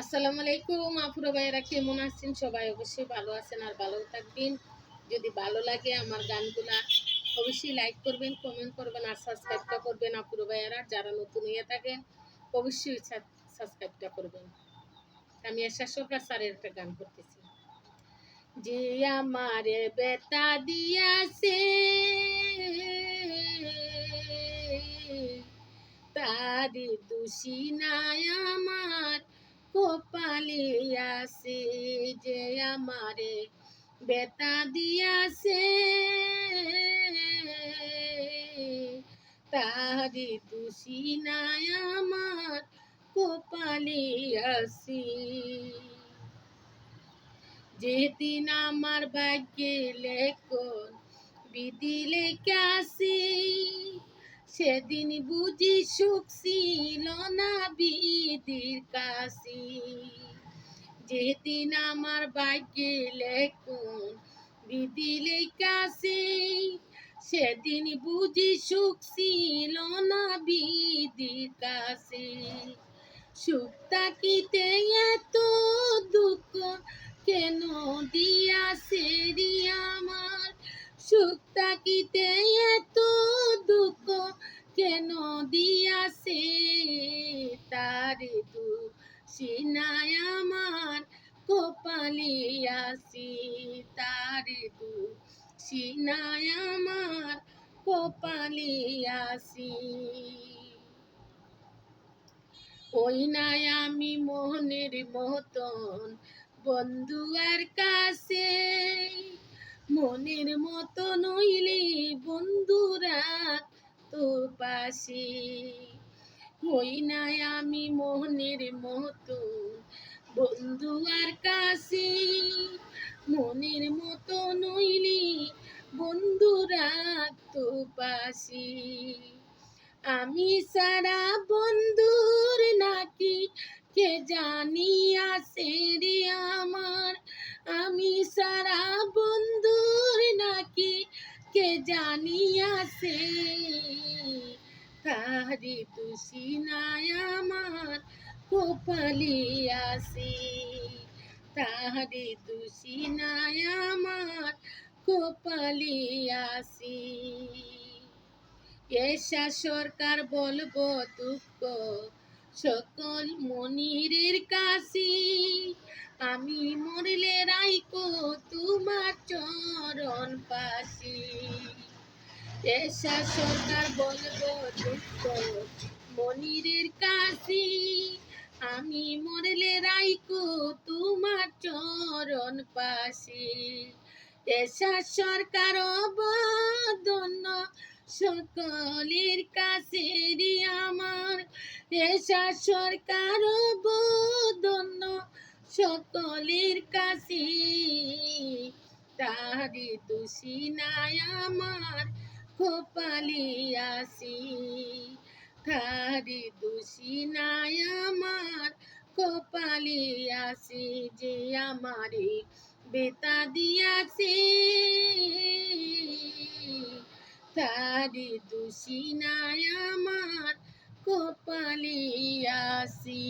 আসসালামু আলাইকুম, আপুরা ভাইয়েরা কেমন আছেন? সবাই অবশ্যই ভালো আছেন আর ভালো থাকবেন। যদি ভালো লাগে আমার গানগুলা, অবশ্যই লাইক করবেন কমেন্ট করবেন আর সাবস্ক্রাইবটা করবেন আপুরা ভাইয়েরা। যারা নতুন হয়ে থাকেন, অবশ্যই সাবস্ক্রাইবটা করবেন। আমি এসা সরকার স্যারের একটা গান করতেছি। যে আমারে বেতা দিয়াছে, তারি দোষী নাই আমার। কপালে আছে যে আমারে বেতা দিয়াছে। তারি দোষী নাই আমার, কপালে আছে যেদিন আমার ভাগ্যে লেখন বিধি লেখা সেদিন বুঝি সুখ ছিল না বিধির কাছে যেদিন আমার ভাগ্যে লেখন বিধি লেখা আছে সেদিন বুঝি সুখ ছিল না বিধির কাছে সুখ তাকিতে এত দুঃখ কেন দিয়া রে আমার? সুখ তাকিতে এত কেন দিয়াছে তারে তু সিনায় আমার? কপালে আসি তারে তু সিনায় আমার। কপালে আসি। ওই নাই আমি মোহনের মতন বন্ধু আর কাছে। মনের মতো নইলে বন্ধুরা তো পাশে। ওই নাই আমি মোহনের মতো, বন্ধু আর কাছে। মনের মতো নইলি বন্ধুরা তো আমি সারা বন্ধুর নাকি কে জানি আছে রে আমার। আমি সারা বন্ধুর নাকি কে জানি আছে। তাহারি তুষি নাই আমার কপালি আসে। তাহারি তুষি নাই আমার কপালি আসে। এসা সরকার বলব, দুঃখ সকল মনিরের কাছে। আমি মরলে রাইকো এসা সরকার বলব মনিরের কাশি। আমি মরলে রাইকো তোমার চরণ পাশে। এসা সরকার অবদন্য সকলের কাছে আমার। এসা সরকার বদন্য সকলের কাছে তাহারি দোষী নাই আমার। আসি তাহারি দোষী নাই আমার। কপালে আসি যে আমারে বেতা দিয়াছে, তারি দোষী নাই আমার। কপালে আসি